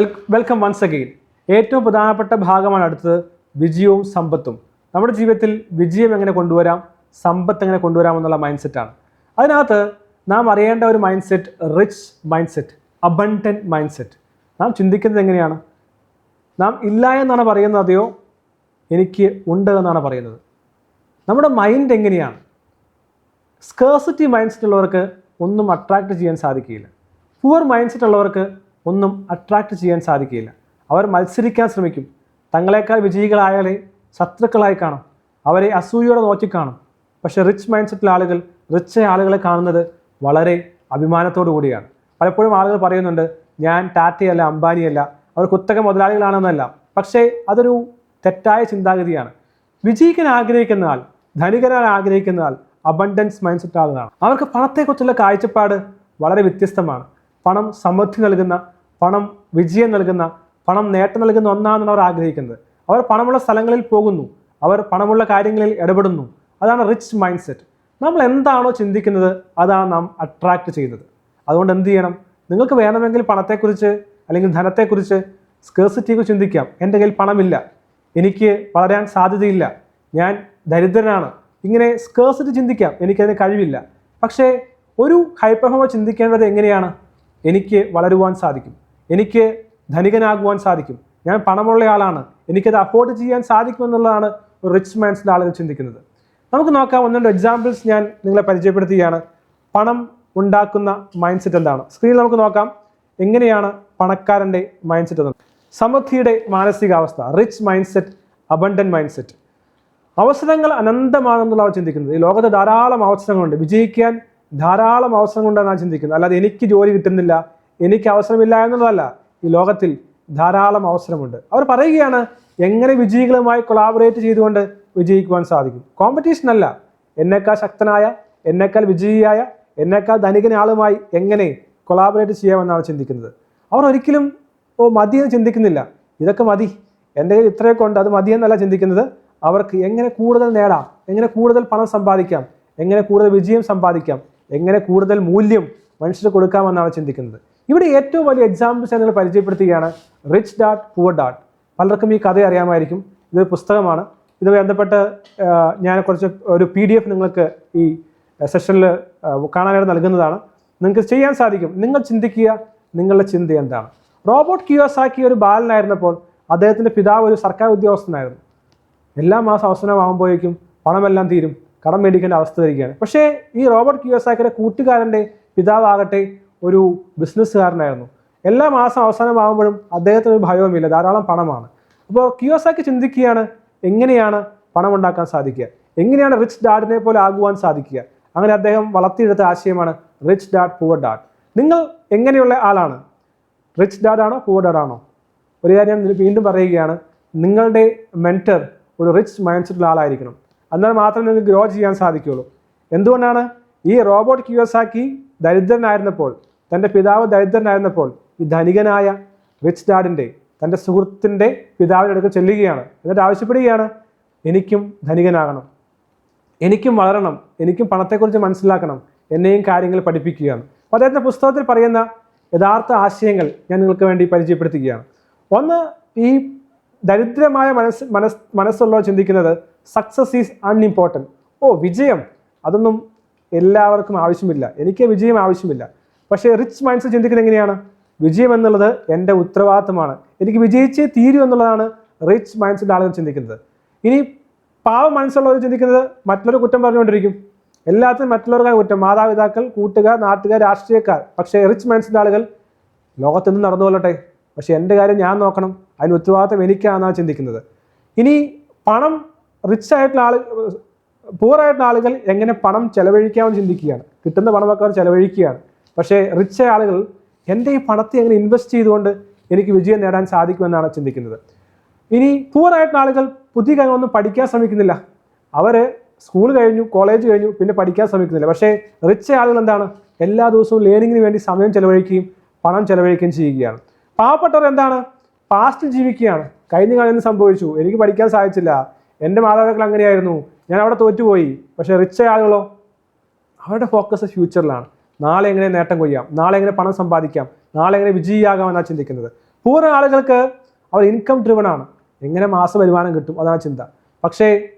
Welcome once again ഏറ്റവും പ്രധാനപ്പെട്ട ഭാഗമാണ് അടുത്തത് വിജയവും സമ്പത്തും. നമ്മുടെ ജീവിതത്തിൽ വിജയം എങ്ങനെ കൊണ്ടുവരാം സമ്പത്ത് എങ്ങനെ കൊണ്ടുവരാം എന്നുള്ള മൈൻഡ് സെറ്റാണ് അതിനകത്ത് നാം അറിയേണ്ട ഒരു mindset rich mindset abundant mindset നാം ചിന്തിക്കുന്നത് എങ്ങനെയാണ്? നാം ഇല്ല എന്നാണ് പറയുന്നത് അതെയോ? എനിക്ക് ഉണ്ട് എന്നാണ് പറയുന്നത്. നമ്മുടെ മൈൻഡ് എങ്ങനെയാണ്? സ്കേഴ്സിറ്റി മൈൻഡ് സെറ്റ് ഉള്ളവർക്ക് ഒന്നും അട്രാക്റ്റ് ചെയ്യാൻ സാധിക്കില്ല പുവർ മൈൻഡ് സെറ്റ് ഉള്ളവർക്ക് ഒന്നും അട്രാക്റ്റ് ചെയ്യാൻ സാധിക്കില്ല അവർ മത്സരിക്കാൻ ശ്രമിക്കും. തങ്ങളെക്കാൾ വിജയികളായാലേ ശത്രുക്കളായി കാണും. അവരെ അസൂയയോടെ നോക്കിക്കാണും പക്ഷേ റിച്ച് മൈൻഡ് സെറ്റിലെ ആളുകൾ റിച്ച് ആളുകളെ കാണുന്നത് വളരെ അഭിമാനത്തോടു കൂടിയാണ്. പലപ്പോഴും ആളുകൾ പറയുന്നുണ്ട് ഞാൻ ടാറ്റയല്ല അംബാനിയല്ല. അവർ കുത്തക മുതലാളികളാണെന്നല്ല. പക്ഷേ അതൊരു തെറ്റായ ചിന്താഗതിയാണ്. വിജയിക്കാൻ ആഗ്രഹിക്കുന്ന ആൾ ധനികനാൻ ആഗ്രഹിക്കുന്ന ആൾ അബണ്ടൻസ് മൈൻഡ് സെറ്റ് ആളുകളാണ്. അവർക്ക് പണത്തെക്കുറിച്ചുള്ള കാഴ്ചപ്പാട് വളരെ വ്യത്യസ്തമാണ്. പണം സമൃദ്ധി നൽകുന്ന പണം വിജയം നൽകുന്ന പണം നേട്ടം നൽകുന്ന ഒന്നാണെന്നാണ് അവർ ആഗ്രഹിക്കുന്നത്. അവർ പണമുള്ള സ്ഥലങ്ങളിൽ പോകുന്നു. അവർ പണമുള്ള കാര്യങ്ങളിൽ ഇടപെടുന്നു. അതാണ് റിച്ച് മൈൻഡ് സെറ്റ് നമ്മൾ എന്താണോ ചിന്തിക്കുന്നത് അതാണ് നാം അട്രാക്റ്റ് ചെയ്യുന്നത്. അതുകൊണ്ട് എന്ത് ചെയ്യണം? നിങ്ങൾക്ക് വേണമെങ്കിൽ പണത്തെക്കുറിച്ച് അല്ലെങ്കിൽ ധനത്തെക്കുറിച്ച് സ്കേഴ്സിറ്റിയെക്കുറിച്ച് ചിന്തിക്കാം. എന്റെ കയ്യിൽ പണമില്ല. എനിക്ക് വളരാൻ സാധ്യതയില്ല. ഞാൻ ദരിദ്രനാണ്. ഇങ്ങനെ സ്കേഴ്സിറ്റി ചിന്തിക്കാം. എനിക്കതിന് കഴിവില്ല. പക്ഷേ ഒരു ഹൈപ്പർഫോമർ ചിന്തിക്കേണ്ടത് എങ്ങനെയാണ്? എനിക്ക് വളരുവാൻ സാധിക്കും. എനിക്ക് ധനികനാകുവാൻ സാധിക്കും. ഞാൻ പണമുള്ള ആളാണ്. എനിക്കത് അഫോർഡ് ചെയ്യാൻ സാധിക്കുമെന്നുള്ളതാണ് ഒരു റിച്ച് മാൻസിന്റെ ആളുകൾ ചിന്തിക്കുന്നത്. നമുക്ക് നോക്കാം ഒന്ന് രണ്ട് എക്സാമ്പിൾസ് ഞാൻ നിങ്ങളെ പരിചയപ്പെടുത്തുകയാണ്. പണം ഉണ്ടാക്കുന്ന മൈൻഡ് സെറ്റ് എന്താണ് സ്ക്രീനിൽ നമുക്ക് നോക്കാം. എങ്ങനെയാണ് പണക്കാരന്റെ മൈൻഡ് സെറ്റ് എന്ന്? സമൃദ്ധിയുടെ മാനസികാവസ്ഥ rich mindset abundant mindset അവസരങ്ങൾ അനന്തമാണെന്നുള്ള അവർ ചിന്തിക്കുന്നത്. ഈ ലോകത്ത് ധാരാളം അവസരങ്ങളുണ്ട്. വിജയിക്കാൻ ധാരാളം അവസരങ്ങളുണ്ടെന്നാണ് ചിന്തിക്കുന്നത്. അല്ലാതെ എനിക്ക് ജോലി കിട്ടുന്നില്ല എനിക്ക് അവസരമില്ല എന്നുള്ളതല്ല ഈ ലോകത്തിൽ ധാരാളം അവസരമുണ്ട്. അവർ പറയുകയാണ് എങ്ങനെ വിജയികളുമായി കൊളാബറേറ്റ് ചെയ്തുകൊണ്ട് വിജയിക്കുവാൻ സാധിക്കും? കോമ്പറ്റീഷൻ അല്ല. എന്നേക്കാൾ ശക്തനായ എന്നേക്കാൾ വിജയിയായ എന്നേക്കാൾ ധനികന ആളുമായി എങ്ങനെ കൊളാബറേറ്റ് ചെയ്യാമെന്നാണ് ചിന്തിക്കുന്നത്. അവർ ഒരിക്കലും ഓ മതി എന്ന് ചിന്തിക്കുന്നില്ല. ഇതൊക്കെ മതി. എന്റെ കയ്യിൽ ഇത്രയൊക്കെ ഉണ്ട്. അത് മതിയെന്നല്ല ചിന്തിക്കുന്നത്. അവർക്ക് എങ്ങനെ കൂടുതൽ നേടാം? എങ്ങനെ കൂടുതൽ പണം സമ്പാദിക്കാം? എങ്ങനെ കൂടുതൽ വിജയം സമ്പാദിക്കാം? എങ്ങനെ കൂടുതൽ മൂല്യം മനുഷ്യർ കൊടുക്കാമെന്നാണ് ചിന്തിക്കുന്നത്. ഇവിടെ ഏറ്റവും വലിയ എക്സാമ്പിൾസ് ഞാൻ നിങ്ങൾ പരിചയപ്പെടുത്തുകയാണ്. റിച്ച് ഡാട്ട് പുവർ ഡാട്ട് പലർക്കും ഈ കഥ അറിയാമായിരിക്കും. ഇതൊരു പുസ്തകമാണ്. ഇത് ബന്ധപ്പെട്ട് ഞാൻ കുറച്ച് ഒരു പി ഡി എഫ് നിങ്ങൾക്ക് ഈ സെഷനിൽ കാണാനായിട്ട് നൽകുന്നതാണ്. നിങ്ങൾക്ക് ചെയ്യാൻ സാധിക്കും. നിങ്ങൾ ചിന്തിക്കുക നിങ്ങളുടെ ചിന്ത എന്താണ്. റോബോട്ട് കിയോസാക്കി ഒരു ബാലനായിരുന്നപ്പോൾ അദ്ദേഹത്തിന്റെ പിതാവ് ഒരു സർക്കാർ ഉദ്യോഗസ്ഥനായിരുന്നു. എല്ലാ മാസം അവസാനമാകുമ്പോഴേക്കും പണമെല്ലാം തീരും. കടം മേടിക്കേണ്ട അവസ്ഥ വരികയാണ്. പക്ഷേ ഈ റോബർട്ട് കിയോസാക്കിയുടെ കൂട്ടുകാരന്റെ പിതാവാകട്ടെ ഒരു ബിസിനസ്സുകാരനായിരുന്നു. എല്ലാ മാസം അവസാനമാകുമ്പോഴും അദ്ദേഹത്തിന് ഒരു ഭയവുമില്ല ധാരാളം പണമാണ്. അപ്പോൾ കിയോസാക്കി ചിന്തിക്കുകയാണ് എങ്ങനെയാണ് പണം ഉണ്ടാക്കാൻ സാധിക്കുക? എങ്ങനെയാണ് റിച്ച് ഡാഡിനെ പോലെ ആകുവാൻ സാധിക്കുക? അങ്ങനെ അദ്ദേഹം വളർത്തിയെടുത്ത ആശയമാണ് റിച്ച് ഡാഡ് പൂവർ ഡാഡ് നിങ്ങൾ എങ്ങനെയുള്ള ആളാണ്? റിച്ച് ഡാഡാണോ പൂവർ ഡാഡാണോ ഒരു കാര്യം ഞാൻ വീണ്ടും പറയുകയാണ്. നിങ്ങളുടെ മെന്റർ ഒരു റിച്ച് മൈൻഡ് സെറ്റുള്ള ആളായിരിക്കണം. എന്നാൽ മാത്രമേ നിങ്ങൾക്ക് ഗ്രോ ചെയ്യാൻ സാധിക്കുകയുള്ളൂ. എന്തുകൊണ്ടാണ്? ഈ റോബോട്ട് ക്യൂസാക്കി ദരിദ്രനായിരുന്നപ്പോൾ തന്റെ പിതാവ് ദരിദ്രനായിരുന്നപ്പോൾ ഈ ധനികനായ റിച്ച് ഡാഡിന്റെ തന്റെ സുഹൃത്തിന്റെ പിതാവിന്റെ അടുക്കൽ ചെല്ലുകയാണ്. എന്നിട്ട് ആവശ്യപ്പെടുകയാണ് എനിക്കും ധനികനാകണം. എനിക്കും വളരണം. എനിക്കും പണത്തെക്കുറിച്ച് മനസ്സിലാക്കണം. എന്നെയും കാര്യങ്ങൾ പഠിപ്പിക്കുകയാണ്. അപ്പോൾ അദ്ദേഹത്തിന്റെ പുസ്തകത്തിൽ പറയുന്ന യഥാർത്ഥ ആശയങ്ങൾ ഞാൻ നിങ്ങൾക്ക് വേണ്ടി പരിചയപ്പെടുത്തുകയാണ്. ഒന്ന് ഈ ദരിദ്രമായ മനസ്സ് മനസ് മനസ്സുള്ളവർ ചിന്തിക്കുന്നത് സക്സസ് ഈസ് അൺഇമ്പോർട്ടന്റ് ഓ വിജയം. അതൊന്നും എല്ലാവർക്കും ആവശ്യമില്ല. എനിക്ക് വിജയം ആവശ്യമില്ല. പക്ഷേ റിച്ച് മൈൻഡ്സ് ചിന്തിക്കുന്നത് എങ്ങനെയാണ്? വിജയം എന്നുള്ളത് എന്റെ ഉത്തരവാദിത്തമാണ് എനിക്ക് വിജയിച്ചേ തീരൂ എന്നുള്ളതാണ് റിച്ച് മൈൻഡ്സിന്റെ ആളുകൾ ചിന്തിക്കുന്നത്. ഇനി പാവ മനസ്സുള്ളവർ ചിന്തിക്കുന്നത് മറ്റുള്ളവർ കുറ്റം പറഞ്ഞുകൊണ്ടിരിക്കും. എല്ലാത്തിനും മറ്റുള്ളവർക്കാണ് കുറ്റം. മാതാപിതാക്കൾ കൂട്ടുകാർ നാട്ടുകാർ രാഷ്ട്രീയക്കാർ. പക്ഷേ റിച്ച് മൈൻഡ്സിന്റെ ആളുകൾ ലോകത്തൊന്നും നടന്നു കൊള്ളട്ടെ. പക്ഷേ എന്റെ കാര്യം ഞാൻ നോക്കണം. അതിന് ഉത്തരവാദിത്തം എനിക്കാണെന്നാണ് ചിന്തിക്കുന്നത്. ഇനി പണം റിച്ച് ആയിട്ടുള്ള ആളുകൾ പൂറായിട്ടുള്ള ആളുകൾ എങ്ങനെ പണം ചെലവഴിക്കാമെന്ന് ചിന്തിക്കുകയാണ്. കിട്ടുന്ന പണമൊക്കെ അവർ ചെലവഴിക്കുകയാണ്. പക്ഷേ റിച്ച് ആളുകൾ എന്റെ ഈ പണത്തെ എങ്ങനെ ഇൻവെസ്റ്റ് ചെയ്തുകൊണ്ട് എനിക്ക് വിജയം നേടാൻ സാധിക്കുമെന്നാണ് ചിന്തിക്കുന്നത്. ഇനി പൂർ ആയിട്ടുള്ള ആളുകൾ പുതിയ കാര്യങ്ങളൊന്നും പഠിക്കാൻ ശ്രമിക്കുന്നില്ല. അവർ സ്കൂൾ കഴിഞ്ഞു കോളേജ് കഴിഞ്ഞു പിന്നെ പഠിക്കാൻ ശ്രമിക്കുന്നില്ല. പക്ഷേ റിച്ച് ആളുകൾ എന്താണ്? എല്ലാ ദിവസവും ലേണിങ്ങിന് വേണ്ടി സമയം ചെലവഴിക്കുകയും പണം ചെലവഴിക്കുകയും ചെയ്യുകയാണ്. പാവപ്പെട്ടവർ എന്താണ്? പാസ്റ്റ് ജീവിക്കുകയാണ്. കഴിഞ്ഞ കാലം സംഭവിച്ചു? എനിക്ക് പഠിക്കാൻ സാധിച്ചില്ല. എന്റെ മാതാപിതാക്കൾ അങ്ങനെയായിരുന്നു. ഞാൻ അവിടെ തോറ്റുപോയി. പക്ഷേ റിച്ച് ആളുകളോ? അവരുടെ ഫോക്കസ് ഫ്യൂച്ചറിലാണ് നാളെ എങ്ങനെ നേട്ടം കൊയ്യാം? നാളെ എങ്ങനെ പണം സമ്പാദിക്കാം? നാളെ എങ്ങനെ വിജയിയാകാമെന്നാണ് ചിന്തിക്കുന്നത്. പൂർണ ആളുകൾക്ക് അവർ ഇൻകം ഡ്രിവൺ ആണ്. എങ്ങനെ മാസ വരുമാനം കിട്ടും? അതാണ് ചിന്ത. പക്ഷേ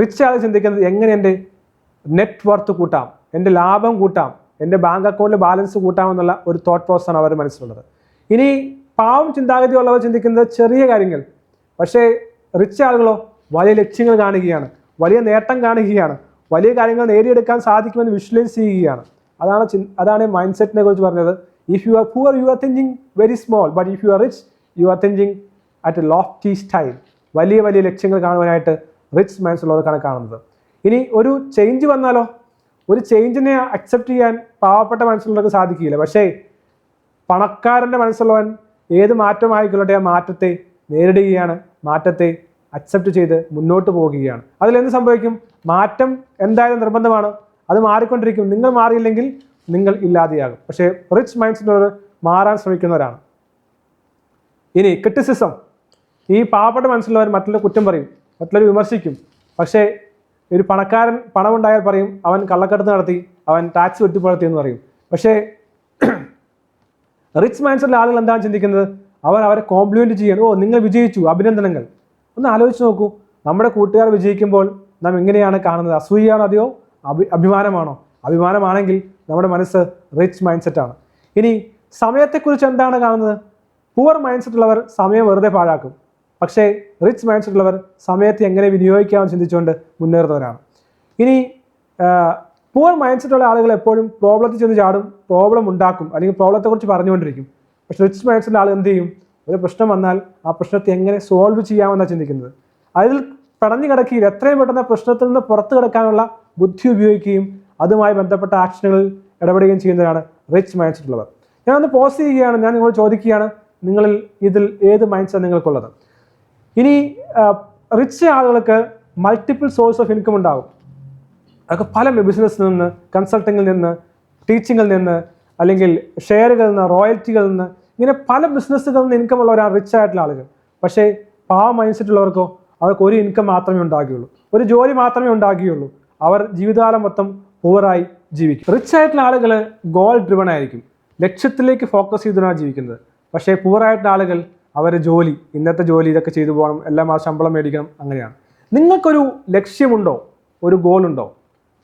റിച്ച് ആൾ ചിന്തിക്കുന്നത് എങ്ങനെ എന്റെ നെറ്റ് വർത്ത് കൂട്ടാം? എന്റെ ലാഭം കൂട്ടാം? എന്റെ ബാങ്ക് അക്കൗണ്ടിൽ ബാലൻസ് കൂട്ടാം എന്നുള്ള ഒരു തോട്ട് പ്രോസസ്സാണ് അവരുടെ മനസ്സിലുള്ളത്. ഇനി പാവം ചിന്താഗതി ഉള്ളവർ ചിന്തിക്കുന്നത് ചെറിയ കാര്യങ്ങൾ. പക്ഷേ റിച്ച് ആളുകളോ വലിയ ലക്ഷ്യങ്ങൾ കാണുകയാണ്. വലിയ നേട്ടം കാണുകയാണ്. വലിയ കാര്യങ്ങൾ നേടിയെടുക്കാൻ സാധിക്കുമെന്ന് വിഷ്വലൈസ് ചെയ്യുകയാണ്. അതാണ് അതാണ് മൈൻഡ് സെറ്റിനെ കുറിച്ച് പറഞ്ഞത്. If you are poor you are thinking very small but if you are rich you are thinking at a lofty style വലിയ വലിയ ലക്ഷ്യങ്ങൾ കാണുവാനായിട്ട് റിച്ച് മൈൻഡ്സ് ഉള്ളവർക്കാണ് കാണുന്നത്. ഇനി ഒരു ചേഞ്ച് വന്നാലോ? ഒരു ചേഞ്ചിനെ അക്സെപ്റ്റ് ചെയ്യാൻ പാവപ്പെട്ട മനസ്സിലുള്ളവർക്ക് സാധിക്കില്ല പക്ഷേ പണക്കാരന്റെ മനസ്സുള്ളവൻ ഏത് മാറ്റമായിക്കൊള്ളട്ടെ ആ മാറ്റത്തെ നേരിടുകയാണ് മാറ്റത്തെ അക്സെപ്റ്റ് ചെയ്ത് മുന്നോട്ട് പോവുകയാണ്. അതിലെന്ത് സംഭവിക്കും? മാറ്റം എന്തായാലും നിർബന്ധമാണ്. അത് മാറിക്കൊണ്ടിരിക്കും. നിങ്ങൾ മാറിയില്ലെങ്കിൽ നിങ്ങൾ ഇല്ലാതെയാകും. പക്ഷേ റിച്ച് മൈൻഡ്സിലുള്ളവർ മാറാൻ ശ്രമിക്കുന്നവരാണ്. ഇനി ക്രിറ്റിസിസം ഈ പാവപ്പെട്ട മനസ്സിലുള്ളവർ മറ്റുള്ള കുറ്റം പറയും. മറ്റുള്ളവർ വിമർശിക്കും. പക്ഷേ ഒരു പണക്കാരൻ പണമുണ്ടായാൽ പറയും അവൻ കള്ളക്കടത്ത് നടത്തി അവൻ ടാക്സ് വെട്ടിപ്പുറത്തി എന്ന് പറയും. പക്ഷേ റിച്ച് മൈൻഡ്സുള്ള ആളുകൾ എന്താണ് ചിന്തിക്കുന്നത്? അവർ അവരെ കോംപ്ലിമെന്റ് ചെയ്യണം ഓ നിങ്ങൾ വിജയിച്ചു. അഭിനന്ദനങ്ങൾ. ഒന്ന് ആലോചിച്ച് നോക്കൂ. നമ്മുടെ കൂട്ടുകാർ വിജയിക്കുമ്പോൾ നാം എങ്ങനെയാണ് കാണുന്നത്? അസൂയയാണോ അതെയോ? അഭി അഭിമാനമാണോ? അഭിമാനമാണെങ്കിൽ നമ്മുടെ മനസ്സ് റിച്ച് മൈൻഡ് സെറ്റാണ് ഇനി സമയത്തെക്കുറിച്ച് എന്താണ് കാണുന്നത്? പുവർ മൈൻഡ് സെറ്റ് ഉള്ളവർ സമയം വെറുതെ പാഴാക്കും. പക്ഷേ റിച്ച് മൈൻഡ് സെറ്റ് ഉള്ളവർ സമയത്തെ എങ്ങനെ വിനിയോഗിക്കാമെന്ന് ചിന്തിച്ചുകൊണ്ട് മുന്നേറുന്നവരാണ്. ഇനി പുവർ മൈൻഡ് സെറ്റ് ഉള്ള ആളുകൾ എപ്പോഴും പ്രോബ്ലത്തിൽ ചെന്ന് ചാടും പ്രോബ്ലം ഉണ്ടാക്കും അല്ലെങ്കിൽ പ്രോബ്ലത്തെക്കുറിച്ച് പറഞ്ഞുകൊണ്ടിരിക്കും. പക്ഷെ റിച്ച് മൈൻഡ് സെറ്റ് ആൾ എന്ത് ചെയ്യും? ഒരു പ്രശ്നം വന്നാൽ ആ പ്രശ്നത്തെ എങ്ങനെ സോൾവ് ചെയ്യാമെന്നാണ് ചിന്തിക്കുന്നത്. അതിൽ പടഞ്ഞു കിടക്കിയിൽ എത്രയും പെട്ടെന്ന് പ്രശ്നത്തിൽ നിന്ന് പുറത്തു കിടക്കാനുള്ള ബുദ്ധി ഉപയോഗിക്കുകയും അതുമായി ബന്ധപ്പെട്ട ആക്ഷനുകളിൽ ഇടപെടുകയും ചെയ്യുന്നവരാണ് റിച്ച് മൈൻഡ് സെറ്റ് ഉള്ളവർ ഞാൻ ഒന്ന് പോസ്റ്റ് ചെയ്യുകയാണ് ഞാൻ നിങ്ങളോട് ചോദിക്കുകയാണ് നിങ്ങളിൽ ഇതിൽ ഏത് മൈൻഡ് സെറ്റ് നിങ്ങൾക്കുള്ളത്? ഇനി റിച്ച് ആളുകൾക്ക് മൾട്ടിപ്പിൾ സോഴ്സ് ഓഫ് ഇൻകം ഉണ്ടാകും അതൊക്കെ പല ബിസിനസ്സിൽ നിന്ന് കൺസൾട്ടിങ്ങിൽ നിന്ന് ടീച്ചിങ്ങിൽ നിന്ന് അല്ലെങ്കിൽ ഷെയറുകളിൽ നിന്ന് റോയൽറ്റികളിൽ നിന്ന് ഇങ്ങനെ പല ബിസിനസ്സുകളിൽ നിന്ന് ഇൻകം ഉള്ളവരാണ് റിച്ച് ആയിട്ടുള്ള ആളുകൾ. പക്ഷേ പാവ മൈൻഡ് സെറ്റ് ഉള്ളവർക്കോ അവർക്ക് ഒരു ഇൻകം മാത്രമേ ഉണ്ടാകുകയുള്ളൂ. ഒരു ജോലി മാത്രമേ ഉണ്ടാകുകയുള്ളൂ. അവർ ജീവിതകാലം മൊത്തം പൂവറായി ജീവിക്കും. റിച്ച് ആയിട്ടുള്ള ആളുകൾ ഗോൾ ഡ്രിവൺ ആയിരിക്കും. ലക്ഷ്യത്തിലേക്ക് ഫോക്കസ് ചെയ്തിട്ടാണ് ജീവിക്കുന്നത്. പക്ഷേ പൂവറായിട്ടുള്ള ആളുകൾ അവരെ ജോലി ഇന്നത്തെ ജോലി ഇതൊക്കെ ചെയ്തു പോകണം എല്ലാം മാസം ശമ്പളം മേടിക്കണം അങ്ങനെയാണ്. നിങ്ങൾക്കൊരു ലക്ഷ്യമുണ്ടോ? ഒരു ഗോൾ ഉണ്ടോ?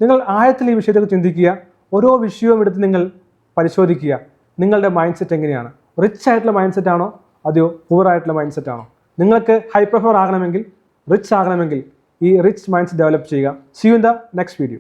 നിങ്ങൾ ആഴത്തിൽ ഈ വിഷയത്തെ ചിന്തിക്കുക. ഓരോ വിഷയവും എടുത്ത് നിങ്ങൾ പരിശോധിക്കുക. നിങ്ങളുടെ മൈൻഡ് സെറ്റ് എങ്ങനെയാണ്? റിച്ച് ആയിട്ടുള്ള മൈൻഡ് സെറ്റ് ആണോ? അതെയോ പൂവറായിട്ടുള്ള മൈൻഡ് സെറ്റ് ആണോ? നിങ്ങൾക്ക് ഹൈപ്പർഫോർ ആകണമെങ്കിൽ റിച്ച് ആകണമെങ്കിൽ ഈ റിച്ച് മൈൻഡ്സ് ഡെവലപ്പ് ചെയ്യുക. See you in the next video